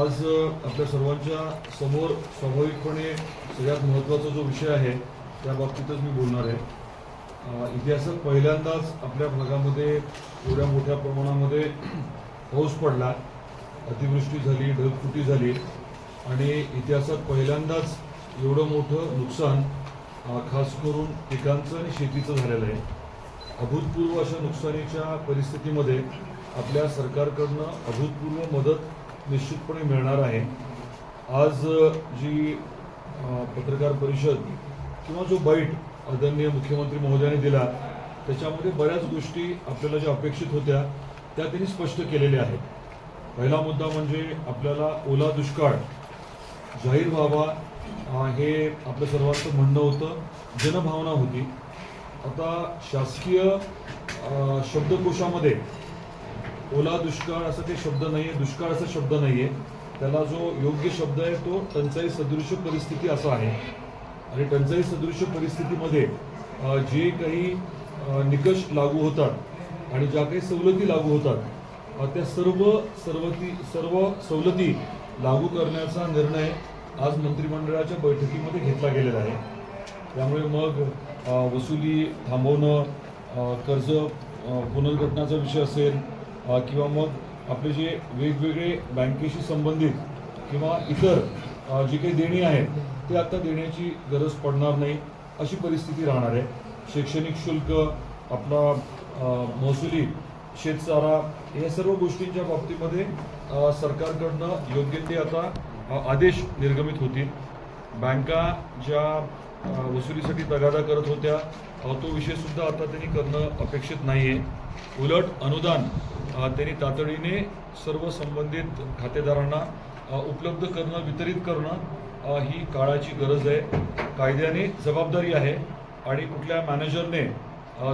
आज आपल्या सर्वांच्या समोर स्वाभाविकपणे सगळ्यात महत्त्वाचा जो विषय आहे त्या बाबतीतच मी बोलणार आहे. इतिहासात पहिल्यांदाच आपल्या भागामध्ये एवढ्या मोठ्या प्रमाणामध्ये पाऊस पडला. अतिवृष्टी झाली ढगफुटी झाली. आणि इतिहासात पहिल्यांदाच एवढं मोठं नुकसान खास करून पिकांचं आणि शेतीचं झालेलं आहे. अभूतपूर्व अशा नुकसानीच्या परिस्थितीमध्ये आपल्या सरकारकडनं अभूतपूर्व मदत निश्चितपणे मिळणार आहे. आज जी पत्रकार परिषद किंवा जो बैठ आदरणीय मुख्यमंत्री महोदयाने दिला त्याच्यामध्ये बऱ्याच गोष्टी आपल्याला ज्या अपेक्षित होत्या त्या त्यांनी स्पष्ट केलेल्या आहेत. पहिला मुद्दा म्हणजे आपल्याला ओला दुष्काळ जाहीर व्हावा हे आपलं सर्वांचं म्हणणं होतं. जनभावना होती. आता शासकीय शब्दकोशामध्ये ओला दुष्काळ असं ते शब्द नाही आहे दुष्काळ असा शब्द नाही आहे त्याला जो योग्य शब्द आहे तो टंचाई सदृश परिस्थिती असा आहे. आणि टंचाई सदृश परिस्थितीमध्ये जे काही निकष लागू होतात आणि ज्या काही सवलती लागू होतात त्या सर्व सर्वती सर्व सवलती लागू करण्याचा निर्णय आज मंत्रिमंडळाच्या बैठकीमध्ये घेतला गेलेला आहे. त्यामुळे मग वसुली थांबवणं कर्ज पुनर्घटनाचा विषय असेल किंवा मग आपले जे वेगवेगळे बँकेशी संबंधित किंवा इतर जी काही देणी आहेत ते आता देण्याची गरज पडणार नाही अशी परिस्थिती राहणार आहे. शैक्षणिक शुल्क आपला महसुली शेतसारा या सर्व गोष्टींच्या बाबतीमध्ये सरकारकडनं योग्य ते आता आदेश निर्गमित होतील. बँका ज्या वसुलीसाठी तगादा करत होत्या तो विषय सुद्धा आता त्यांनी करणं अपेक्षित नाही आहे उलट अनुदान त्यांनी तातडीने सर्व संबंधित खातेदारांना उपलब्ध करणं वितरित करणं ही काळाची गरज आहे. कायद्याने जबाबदारी आहे आणि कुठल्या मॅनेजरने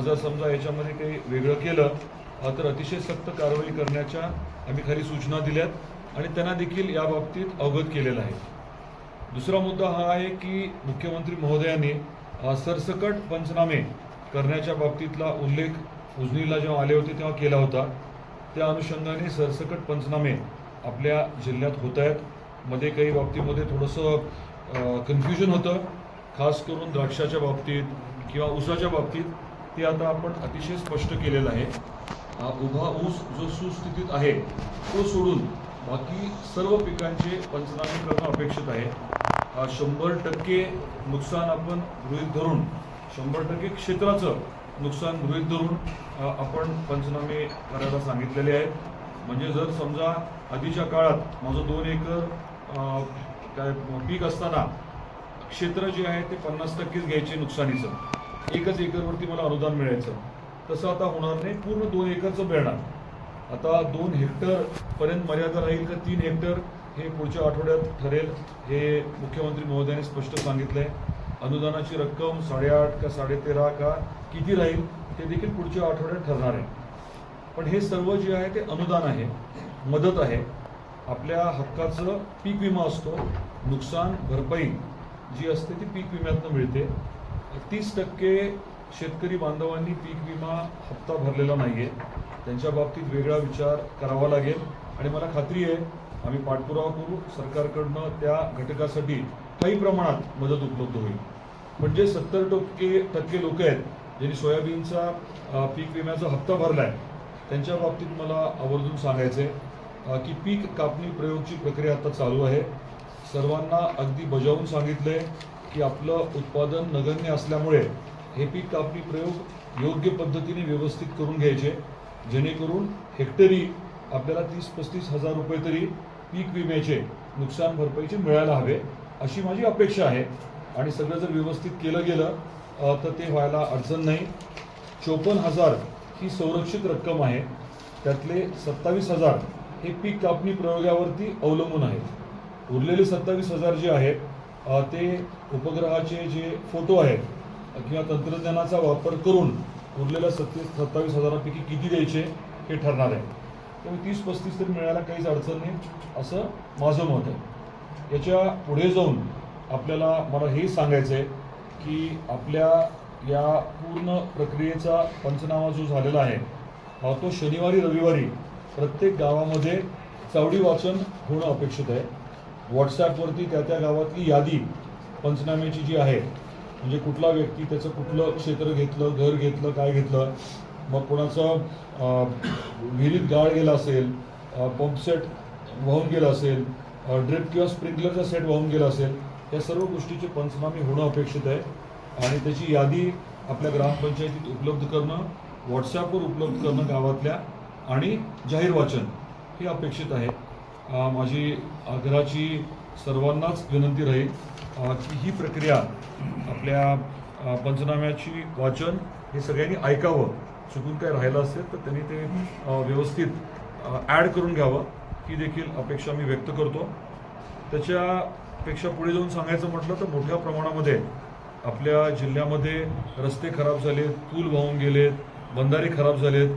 जर समजा याच्यामध्ये काही वेगळं केलं तर अतिशय सक्त कारवाई करण्याच्या आम्ही खाली सूचना दिल्यात आणि त्यांना देखील या बाबतीत अवगत केलेलं आहे. दुसरा मुद्दा हा आहे की मुख्यमंत्री महोदयांनी सरसकट पंचनामे करण्याच्या बाबतीतला उल्लेख उजनीला जेव्हा आले होते तेव्हा केला होता. त्या अनुषंगाने सरसकट पंचनामे आपल्या जिल्ह्यात होत आहेत मध्ये काही बाबतीमध्ये थोडंसं कन्फ्युजन होतं. खास करून द्राक्षाच्या बाबतीत किंवा ऊसाच्या बाबतीत ते आता आपण अतिशय स्पष्ट केलेलं आहे. उभा ऊस जो सुस्थितीत आहे तो सोडून बाकी सर्व पिकांचे पंचनामे करणं अपेक्षित आहे. शंभर टक्के नुकसान आपण गृहीत धरून शंभर टक्के क्षेत्राचं नुकसान गृहित धरून आपण पंचनामे करायला सांगितलेले आहेत. म्हणजे जर समजा आधीच्या काळात माझं दोन एकर काय पीक असताना क्षेत्र जे आहे ते पन्नास टक्केच घ्यायचे नुकसानीचं. एकच एकरवरती मला अनुदान मिळायचं. तसं आता होणार नाही पूर्ण दोन एकरचं मिळणार. आता दोन हेक्टर पर्यंत मर्यादा राहील का तीन हेक्टर हे पुढच्या आठवड्यात ठरेल हे मुख्यमंत्री महोदयाने स्पष्ट सांगितलं आहे अनुदानाची रक्कम साडेआठ का साडेतेरा का किती राहील ते देखील पुढच्या आठवड्यात ठरणार आहे. पण हे सर्व जे आहे ते अनुदान आहे मदत आहे. आपल्या हक्काचं पीक विमा असतो नुकसान भरपाई जी असते ती पीक विम्यातनं मिळते. तीस टक्के शेतकरी बांधवांनी पीक विमा हप्ता भरलेला नाही आहे त्यांच्या बाबतीत वेगळा विचार करावा लागेल. आणि मला खात्री आहे आम्ही पाठपुरावा करू सरकारकडनं त्या घटकासाठी. काही प्रमाणात मदत उपलब्ध होईल. पण जे सत्तर टक्के टक्के लोक आहेत ज्यांनी सोयाबीनचा पीक विम्याचा हप्ता भरला आहे त्यांच्या बाबतीत मला आवर्जून सांगायचं आहे की पीक कापणी प्रयोगची प्रक्रिया आता चालू आहे. सर्वांना अगदी बजावून सांगितलं आहे की आपलं उत्पादन नगण्य असल्यामुळे हे पीक कापणी प्रयोग योग्य पद्धतीने व्यवस्थित करून घ्यायचे जेणेकरून हेक्टरी आपल्याला तीस पस्तीस हजार रुपये तरी पीक विम्याचे नुकसान भरपाईचे मिळायला हवे. अशी माझी अपेक्षा आहे. आणि सगळं जर व्यवस्थित केलं गेलं तर ते व्हायला अडचण नाही. चोपन्न हजार ही संरक्षित रक्कम आहे. त्यातले सत्तावीस हजार हे पीक कापणी प्रयोगावरती अवलंबून आहेत. उरलेले सत्तावीस हजार जे आहेत ते उपग्रहाचे जे फोटो आहेत किंवा तंत्रज्ञानाचा वापर करून उरलेल्या सत्तीस सत्तावीस हजारापैकी किती द्यायचे हे ठरणार आहे. त्यामुळे तीस पस्तीस तरी मिळायला काहीच अडचण नाही असं माझं मत आहे. याच्यापुढे जाऊन आपल्याला मला हे सांगायचं आहे की आपल्या या पूर्ण प्रक्रियेचा पंचनामा जो झालेला आहे हा तो शनिवारी रविवारी प्रत्येक गावामध्ये चावडी वाचन होणं अपेक्षित आहे. व्हॉट्सॲपवरती त्या त्या गावातली यादी पंचनाम्याची जी आहे म्हणजे कुठला व्यक्ती त्याचं कुठलं क्षेत्र घेतलं घर घेतलं काय घेतलं मग कोणाचं विहिरीत गाळ गेला असेल पंपसेट वाहून गेला असेल ड्रिप किंवा स्प्रिंकलरचा सेट वाहून गेला असेल या सर्व गोष्टीचे पंचनामे होणं अपेक्षित आहे. आणि त्याची यादी आपल्या ग्रामपंचायतीत उपलब्ध करणं व्हॉट्सॲपवर उपलब्ध करणं गावातल्या आणि जाहीर वाचन हे अपेक्षित आहे. माझी आग्रहाची सर्वांनाच विनंती राहील की ही प्रक्रिया आपल्या पंचनाम्याची वाचन हे सगळ्यांनी ऐकावं. चुकून काय राहिलं असेल तर त्यांनी ते व्यवस्थित ॲड करून घ्यावं. ही देखील अपेक्षा मी व्यक्त करतो. त्याच्यापेक्षा पुढे जाऊन सांगायचं म्हटलं तर मोठ्या प्रमाणामध्ये आपल्या जिल्ह्यामध्ये रस्ते खराब झालेत पूल वाहून गेलेत बंधारे खराब झालेत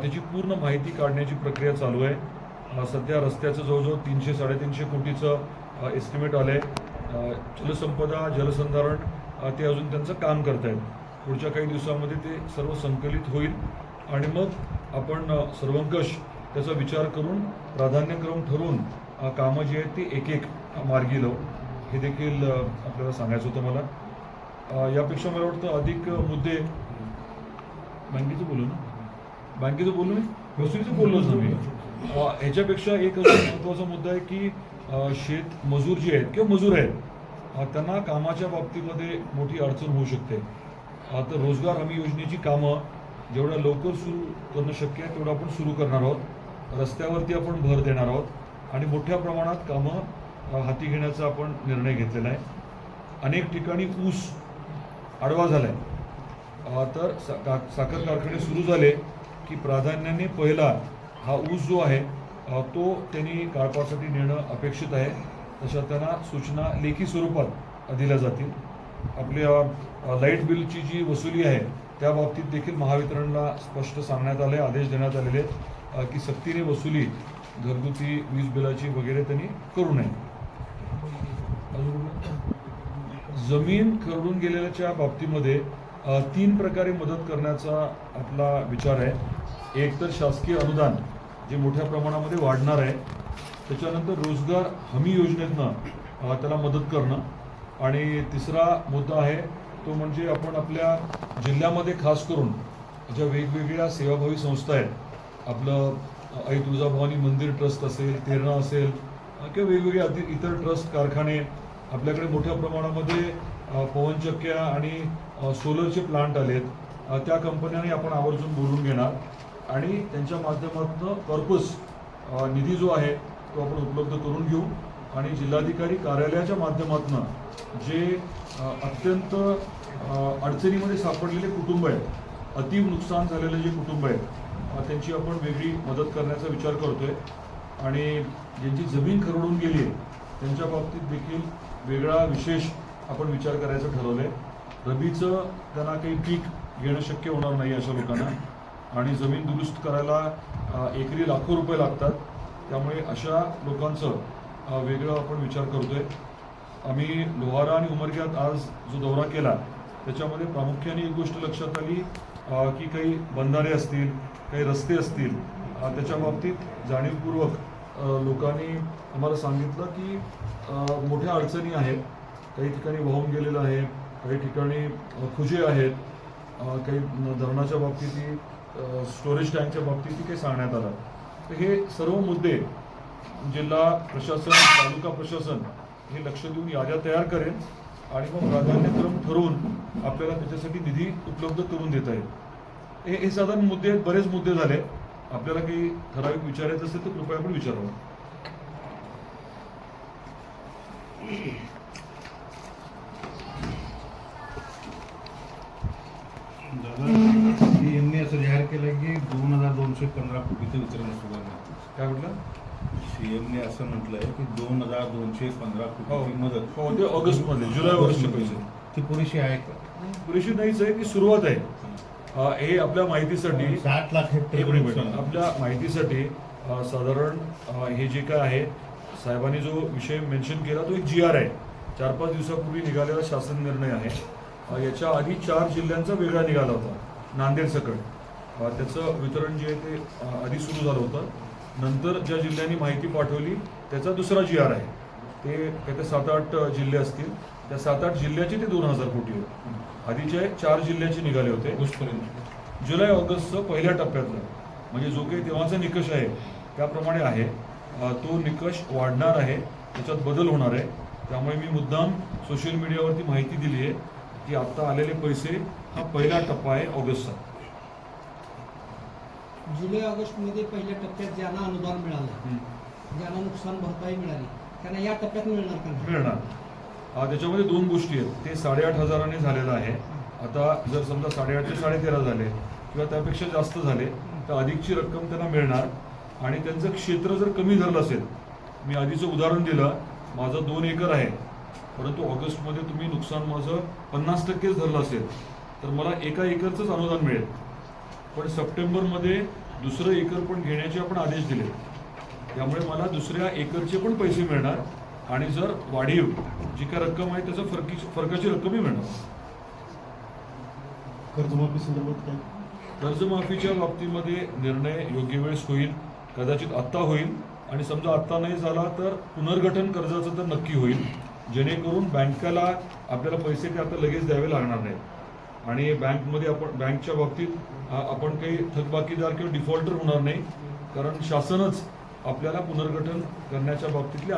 त्याची पूर्ण माहिती काढण्याची प्रक्रिया चालू आहे. सध्या रस्त्याचं जवळजवळ तीनशे साडेतीनशे कोटीचं एस्टिमेट आलं आहे जलसंपदा जलसंधारण ते अजून त्यांचं काम करत आहेत पुढच्या काही दिवसामध्ये ते सर्व संकलित होईल. आणि मग आपण सर्वंकष त्याचा विचार करून प्राधान्यक्रम ठरवून कामं जी आहेत ती एक एक मार्गी लावू. हे देखील आपल्याला सांगायचं होतं मला. यापेक्षा मला वाटतं अधिक मुद्दे बँकेचं बोलू ना? बँकेचं बोलू मी वसुलीचं बोललोच ना मी. ह्याच्यापेक्षा एक महत्त्वाचा मुद्दा आहे की शेत मजूर जे आहेत किंवा मजूर आहेत त्यांना कामाच्या बाबतीमध्ये मोठी अडचण होऊ शकते. आता तर रोजगार हमी योजनेची कामं जेवढ्या लवकर सुरू करणं शक्य आहे तेवढं आपण सुरू करणार आहोत. रस्त्यावरती आपण भर देणार आहोत आणि मोठ्या प्रमाणात कामं हाती घेण्याचा आपण निर्णय घेतलेला आहे. अनेक ठिकाणी ऊस आडवा झाला आहे तर सा का साखर कारखाने सुरू झाले की प्राधान्याने पहिला हा ऊस जो आहे तो त्यांनी काळपासाठी नेणं अपेक्षित आहे. तशा त्यांना सूचना लेखी स्वरूपात दिल्या जातील. आपल्या लाइट बिलची जी वसुली आहे त्या बाबतीत देखील महावितरणला स्पष्ट सांगण्यात आले आदेश देण्यात आलेले आहेत, की सक्तीने वसुली घरगुती वीज बिलाची वगैरे त्यांनी करू नये. अजून जमीन खरडून गेलेल्याच्या बाबतीमध्ये तीन प्रकारे मदत करण्याचा आपला विचार आहे. एक तर शासकीय अनुदान जे मोठ्या प्रमाणामध्ये वाढणार आहे. त्याच्यानंतर रोजगार हमी योजनेतनं त्याला मदत करणं. आणि तिसरा मुद्दा आहे तो म्हणजे आपण आपल्या जिल्ह्यामध्ये खास करून ज्या वेगवेगळ्या सेवाभावी संस्था आहेत आपलं आई तुळजाभवानी मंदिर ट्रस्ट असेल तेरणा असेल किंवा वेगवेगळे अति इतर ट्रस्ट कारखाने आपल्याकडे मोठ्या प्रमाणामध्ये पवनचक्क्या आणि सोलरचे प्लांट आलेत. त्या कंपन्यांनी आपण आवर्जून बोलून घेणार. आणि त्यांच्या माध्यमातून कॉर्पस निधी जो आहे तो आपण उपलब्ध करून घेऊ. आणि जिल्हाधिकारी कार्यालयाच्या माध्यमातून जे अत्यंत अडचणीमध्ये सापडलेले कुटुंब आहेत अति नुकसान झालेले जे कुटुंब आहेत त्यांची आपण वेगळी मदत करण्याचा विचार करतोय. आणि ज्यांची जमीन खरडून गेली आहे त्यांच्या बाबतीत देखील वेगळा विशेष आपण विचार करायचं आहे रबीचं त्यांना काही पीक घेणं शक्य होणार नाही अशा लोकांना. आणि जमीन दुरुस्त करायला एकरी लाखो रुपये लागतात. त्यामुळे अशा लोकांचं वेगळं आपण विचार करतोय. आम्ही लोहारा आणि उमरग्यात आज जो दौरा केला त्याच्यामध्ये प्रामुख्याने एक गोष्ट लक्षात आली. की काही बंधारे असतील काही रस्ते असतील त्याच्या बाबतीत जाणीवपूर्वक लोकांनी आम्हाला सांगितलं की मोठ्या अडचणी आहेत. काही ठिकाणी वाहून गेलेलं आहे काही ठिकाणी खुजे आहेत. काही धरणाच्या बाबतीत स्टोरेज टँकच्या बाबतीत काही सांगण्यात आलं. तर हे सर्व मुद्दे जिल्हा प्रशासन तालुका प्रशासन हे लक्ष देऊन याद्या तयार करेल आणि मग प्राधान्यक्रम ठरवून आपल्याला त्याच्यासाठी निधी उपलब्ध करून देता येईल. हे हे साधारण मुद्दे बरेच मुद्दे झाले. आपल्याला काही ठराविक विचारायचं असेल तर कृपया आपण विचारावं दादा हे यांनी असं जाहीर केलं की दोन हजार दोनशे पंधरा कोटीचं वितरण सुरू आहे काय म्हटलं? सीएमने असं म्हटलंय की दोन हजार दोनशे पंधरा कोटीची मदत. हो ते ऑगस्टमध्ये जुलै ऑगस्टचे पैसे ती पुरेशी आहे का? पुरेशी नाहीच आहे की सुरुवात आहे. अ, हे आपल्या माहितीसाठी साठ लाख एक हेक्टर मिनिट नुकसान. आपल्या माहितीसाठी अ, साधारण अ, हे जे काय आहे साहेबांनी जो विषय मेन्शन केला तो एक जी आर आहे. चार पाच दिवसापूर्वी निघालेला शासन निर्णय आहे. अ, याच्या आधी चार जिल्ह्यांचा वेगळा निघाला होता. नांदेड सकट. त्याचं वितरण जे आहे ते आधी सुरू झालं होतं. नंतर ज्या जिल्ह्यांनी माहिती पाठवली त्याचा दुसरा जी आर आहे. ते काही ते सात आठ जिल्हे असतील. त्या सात आठ जिल्ह्याचे ते दोन हजार कोटी होते आधीचे चार जिल्ह्याचे निघाले होते. कुठपर्यंत जुलै ऑगस्टचं पहिल्या टप्प्यातलं. म्हणजे जो काही तेव्हाचा निकष आहे त्याप्रमाणे आहे. तो निकष वाढणार आहे. त्याच्यात बदल होणार आहे. त्यामुळे मी मुद्दाम सोशल मीडियावरती माहिती दिली आहे की आत्ता आलेले पैसे हा पहिला टप्पा आहे ऑगस्टचा. जुलै ऑगस्टमध्ये पहिल्या टप्प्यात ज्यांना अनुदान मिळालं ज्यांना नुकसान भरपाई मिळाली त्यांना या टप्प्यात मिळणार का? मिळणार. त्याच्यामध्ये दोन गोष्टी आहेत. ते साडेआठ हजाराने झालेलं आहे. आता जर समजा साडेआठचे साडेतेरा झाले किंवा त्यापेक्षा जास्त झाले तर अधिकची रक्कम त्यांना मिळणार. आणि त्यांचं क्षेत्र जर कमी धरलं असेल मी आधीचं उदाहरण दिलं माझं दोन एकर आहे परंतु ऑगस्टमध्ये तुम्ही नुकसान माझं पन्नास टक्केच धरलं असेल तर मला एका एकरचंच अनुदान मिळेल. पण सप्टेंबरमध्ये दुसरं एकर पण घेण्याचे आपण आदेश दिले. त्यामुळे मला दुसऱ्या एकरचे पण पैसे मिळणार आणि जर वाढीव जी काय रक्कम आहे त्याचं फरकी फरकाची रक्कमही मिळणार. कर्जमाफी संदर्भात काय? कर्जमाफीच्या बाबतीमध्ये निर्णय योग्य वेळेस होईल कदाचित आत्ता होईल आणि समजा आत्ता नाही झाला तर पुनर्गठन कर्जाचं तर नक्की होईल. जेणेकरून बँकेला आपल्याला पैसे ते आता लगेच द्यावे लागणार नाहीत. आणि बँकमध्ये आपण बँकच्या बाबतीत आपण काही थकबाकीदार किंवा डिफॉल्टर होणार नाही. कारण शासनच आपल्याला पुनर्गठन करण्याच्या बाबतीतले